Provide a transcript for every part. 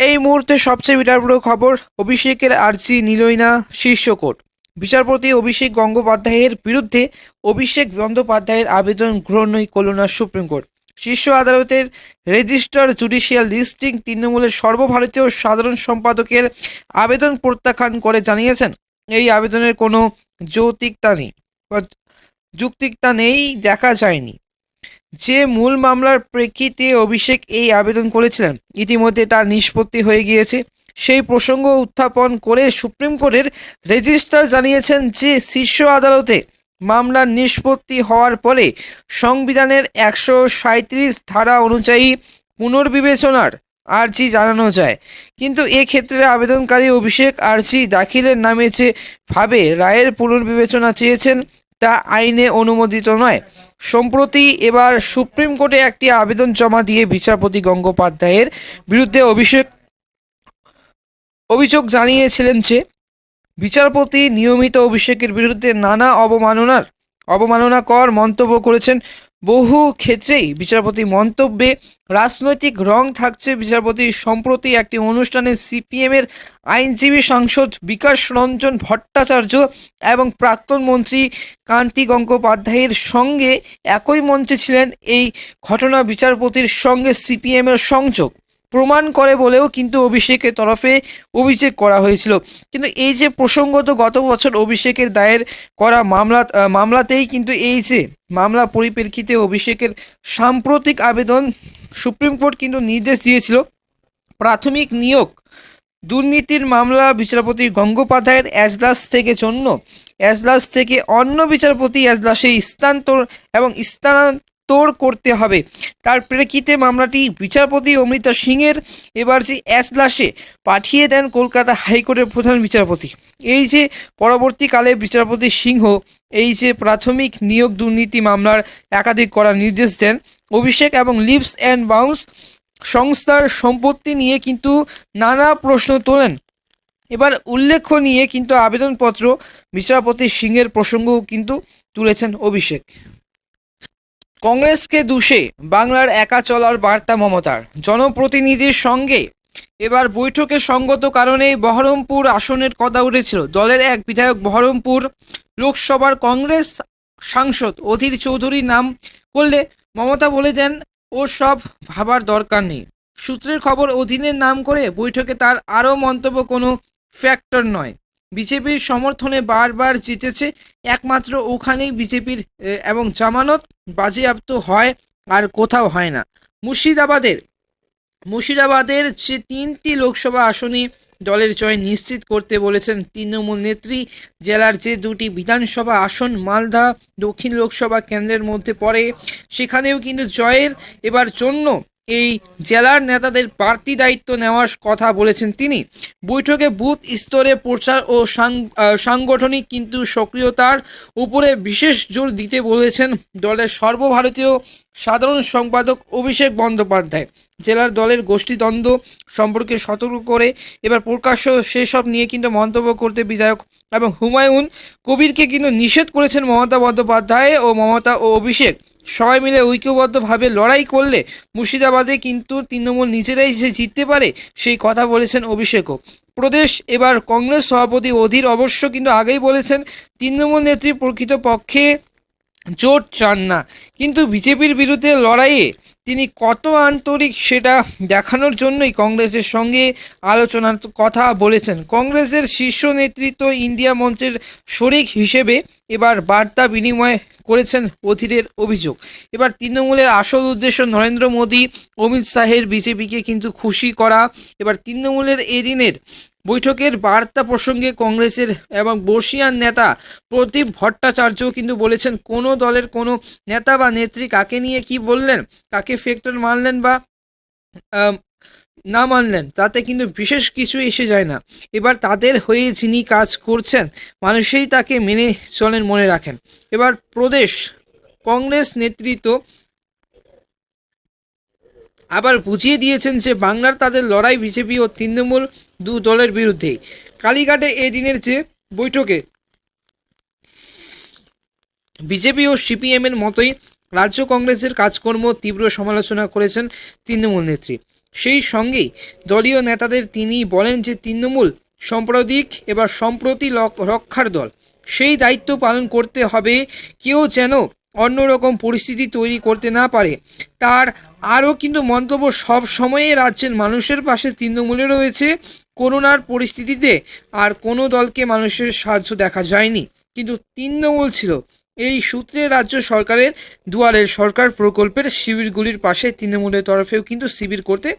এই মুহূর্তে সবচেয়ে বিটারপুর খবর অভিষেকের আর্জি নিলই না শীর্ষ কোর্ট বিচারপতি অভিষেক গঙ্গোপাধ্যায়ের বিরুদ্ধে অভিষেক বন্দ্যোপাধ্যায়ের আবেদন গ্রহণই করল না সুপ্রিম কোর্ট। শীর্ষ আদালতের রেজিস্টার জুডিশিয়াল লিস্টিং তৃণমূলের সর্বভারতীয় সাধারণ সম্পাদকের আবেদন প্রত্যাখ্যান করে জানিয়েছেন। এই আবেদনের কোনো যৌক্তিকতা নেই যুক্তিকতা নেই, দেখা যায়নি। যে মূল মামলার প্রেক্ষিতে অভিষেক এই আবেদন করেছিলেন, ইতিমধ্যে তার নিষ্পত্তি হয়ে গিয়েছে। সেই প্রসঙ্গ উত্থাপন করে সুপ্রিম কোর্টের রেজিস্ট্রার জানিয়েছেন যে, শীর্ষ আদালতে মামলার নিষ্পত্তি হওয়ার পরে সংবিধানের একশো ধারা অনুযায়ী পুনর্বিবেচনার আর্জি জানানো যায়। কিন্তু এক্ষেত্রে আবেদনকারী অভিষেক আর্জি দাখিলের নামে যে ভাবে রায়ের পুনর্বিবেচনা চেয়েছেন তা আইনে অনুমোদিত নয়। সম্প্রতি এবার সুপ্রিম কোর্টে একটি আবেদন জমা দিয়ে বিচারপতি গঙ্গোপাধ্যায়ের বিরুদ্ধে অভিষেক, অভিযোগ জানিয়েছিলেন যে, বিচারপতি নিয়মিত অভিষেকের বিরুদ্ধে নানা অবমাননার, অবমাননাকর মন্তব্য করেছেন বহু ক্ষেত্রেই বিচারপতি মন্তব্যে রাজনৈতিক রং থাকছে বিচারপতি সম্প্রতি একটি অনুষ্ঠানে সিপিএমের আইনজীবী সাংসদ বিকাশ রঞ্জন ভট্টাচার্য এবং প্রাক্তন মন্ত্রী কান্তি গঙ্গোপাধ্যায়ের সঙ্গে একই মঞ্চে ছিলেন এই ঘটনা বিচারপতির সঙ্গে সিপিএমের সংযোগ। প্রমাণ করে বলেও কিন্তু অভিষেকের তরফে অভিযোগ করা হয়েছিল। কিন্তু এই যে প্রসঙ্গত গত বছর অভিষেকের দায়ের করা মামলা মামলাতেই কিন্তু এই যে মামলা পরিপ্রেক্ষিতে অভিষেকের সাম্প্রতিক আবেদন সুপ্রিম কোর্ট কিন্তু নির্দেশ দিয়েছিল, প্রাথমিক নিয়োগ দুর্নীতির মামলা বিচারপতি গঙ্গোপাধ্যায়ের এজলাস থেকে জন্য। এজলাস থেকে অন্য বিচারপতি এজলাসে স্থানান্তর এবং স্থানান্তর করতে হবে। তার প্রেক্ষিতে মামলাটি বিচারপতি অমৃতা সিংয়ের এবার যে এজলাসে পাঠিয়ে দেন কলকাতা হাইকোর্টের প্রধান বিচারপতি। এই যে পরবর্তীকালে বিচারপতি সিংহ এই যে প্রাথমিক নিয়োগ দুর্নীতি মামলার একাধিক করার নির্দেশ দেন, অভিষেক এবং লিভস অ্যান্ড বাউন্স সংস্থার সম্পত্তি নিয়ে কিন্তু নানা প্রশ্ন তোলেন। এবার উল্লেখ্য নিয়ে কিন্তু আবেদনপত্র বিচারপতি সিংহের প্রসঙ্গও কিন্তু তুলেছেন অভিষেক। কংগ্রেসকে দুষে বাংলার একা চলার বার্তা মমতার। জনপ্রতিনিধির সঙ্গে এবার বৈঠকে সঙ্গত কারণেই বহরমপুর আসনের কথা উঠেছিল। দলের এক বিধায়ক বহরমপুর লোকসভার কংগ্রেস সাংসদ অধীর চৌধুরী নাম করলে মমতা বলে দেন, ওর সব ভাবার দরকার নেই। সূত্রের খবর, অধীনের নাম করে বৈঠকে তার আরও মন্তব্য কোনো ফ্যাক্টর নয়। বিজেপির সমর্থনে বারবার জিতেছে। একমাত্র ওখানেই বিজেপির এবং জামানত বাজেয়াপ্ত হয় আর কোথাও হয় না। মুর্শিদাবাদের মুর্শিদাবাদের যে তিনটি লোকসভা আসনে দলের জয় নিশ্চিত করতে বলেছেন তৃণমূল নেত্রী, জেলার যে দুটি বিধানসভা আসন মালদা, দক্ষিণ লোকসভা কেন্দ্রের মধ্যে পড়ে, সেখানেও কিন্তু জয়ের এবার জন্য এই জেলার নেতাদের প্রার্থী দায়িত্ব নেওয়ার কথা বলেছেন তিনি। বৈঠকে বুথ স্তরে প্রচার ও সাংগঠনিক কিন্তু সক্রিয়তার উপরে বিশেষ জোর দিতে বলেছেন দলের সর্বভারতীয় সাধারণ সম্পাদক অভিষেক বন্দ্যোপাধ্যায়। জেলার দলের গোষ্ঠীদ্বন্দ্ব সম্পর্কে সতর্ক করে এবার প্রকাশ্য সেসব নিয়ে কিন্তু মন্তব্য করতে বিধায়ক এবং হুমায়ুন কবিরকে কিন্তু নিষেধ করেছেন মমতা বন্দ্যোপাধ্যায় ও মমতা ও অভিষেক। সবাই মিলে ঐক্যবদ্ধভাবে লড়াই করলে মুর্শিদাবাদে কিন্তু তৃণমূল নিজেরাই যে জিততে পারে সেই কথা বলেছেন অভিষেকও। প্রদেশ এবার কংগ্রেস সভাপতি অধীর অবশ্য কিন্তু আগেই বলেছেন, তৃণমূল নেত্রী প্রকৃতপক্ষে জোট চান না। কিন্তু বিজেপির বিরুদ্ধে লড়াইয়ে তিনি কত আন্তরিক সেটা দেখানোর জন্যই কংগ্রেসের সঙ্গে আলোচনার কথা বলেছেন। কংগ্রেসের শীর্ষ নেতৃত্ব ইন্ডিয়া মঞ্চের শরিক হিসেবে এবার বার্তা বিনিময় করেছেন অধীরের অভিযোগ। এবার তৃণমূলের আসল উদ্দেশ্য নরেন্দ্র মোদী, অমিত শাহের বিজেপিকে কিন্তু খুশি করা। এবার তৃণমূলের এদিনের বৈঠকের বার্তা প্রসঙ্গে কংগ্রেসের এবং বর্ষিয়ান নেতা প্রদীপ ভট্টাচার্য কিন্তু বলেছেন, কোনো দলের কোনো নেতা বা নেত্রী কাকে নিয়ে কি বললেন, কাকে ফ্যাক্টর মানলেন বা না মানলেন তাতে কিন্তু বিশেষ কিছু এসে যায় না। এবার তাদের হয়ে যিনি কাজ করছেন, মানুষেই তাকে মেনে চলেন মনে রাখেন। এবার প্রদেশ কংগ্রেস নেতৃত্ব আবার বুঝিয়ে দিয়েছেন যে বাংলার তাদের লড়াই বিজেপি ও তৃণমূল দু দলের বিরুদ্ধেই। কালীঘাটে এদিনের যে বৈঠকে বিজেপি ও সিপিএম এর মতোই রাজ্য কংগ্রেসের কাজকর্ম তীব্র সমালোচনা করেছেন তৃণমূল নেত্রী। সেই সঙ্গেই দলীয় নেতাদের তিনি বলেন যে তৃণমূল সাম্প্রতিক এবার সম্প্রতি রক্ষার দল। সেই দায়িত্ব পালন করতে হবে, কেউ যেন অন্যরকম পরিস্থিতি তৈরি করতে না পারে। তার আরও কিন্তু মন্তব্য সব সময়ে রাজ্যের মানুষের পাশে তৃণমূলে রয়েছে। করোনার পরিস্থিতিতে আর কোনো দলকে মানুষের সাহায্য দেখা যায়নি। কিন্তু তৃণমূল ছিল। এই সূত্রে রাজ্য সরকারের দুয়ারের সরকার প্রকল্পের শিবিরগুলির পাশে তৃণমূলের তরফেও কিন্তু শিবির করতে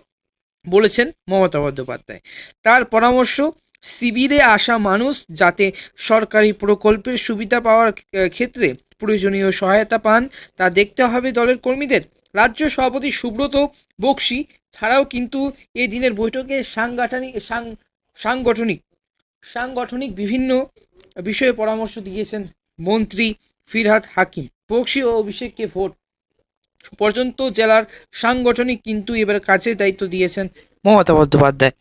বলেছেন মমতা বন্দ্যোপাধ্যায়। তার পরামর্শ, শিবিরে আসা মানুষ যাতে সরকারি প্রকল্পের সুবিধা পাওয়ার ক্ষেত্রে প্রয়োজনীয় সহায়তা পান, তা দেখতে হবে দলের কর্মীদের। রাজ্য সভাপতি সুব্রত বক্সি ছাড়াও কিন্তু এই দিনের বৈঠকে সাংগঠনিক সাংগঠনিক সাংগঠনিক বিভিন্ন বিষয়ে পরামর্শ দিয়েছেন মন্ত্রী ফিরহাদ হাকিম। বক্সি ও অভিষেককে ভোট পর্যন্ত জেলার সাংগঠনিক কিন্তু এবার কাজের দায়িত্ব দিয়েছেন মমতা বন্দ্যোপাধ্যায়।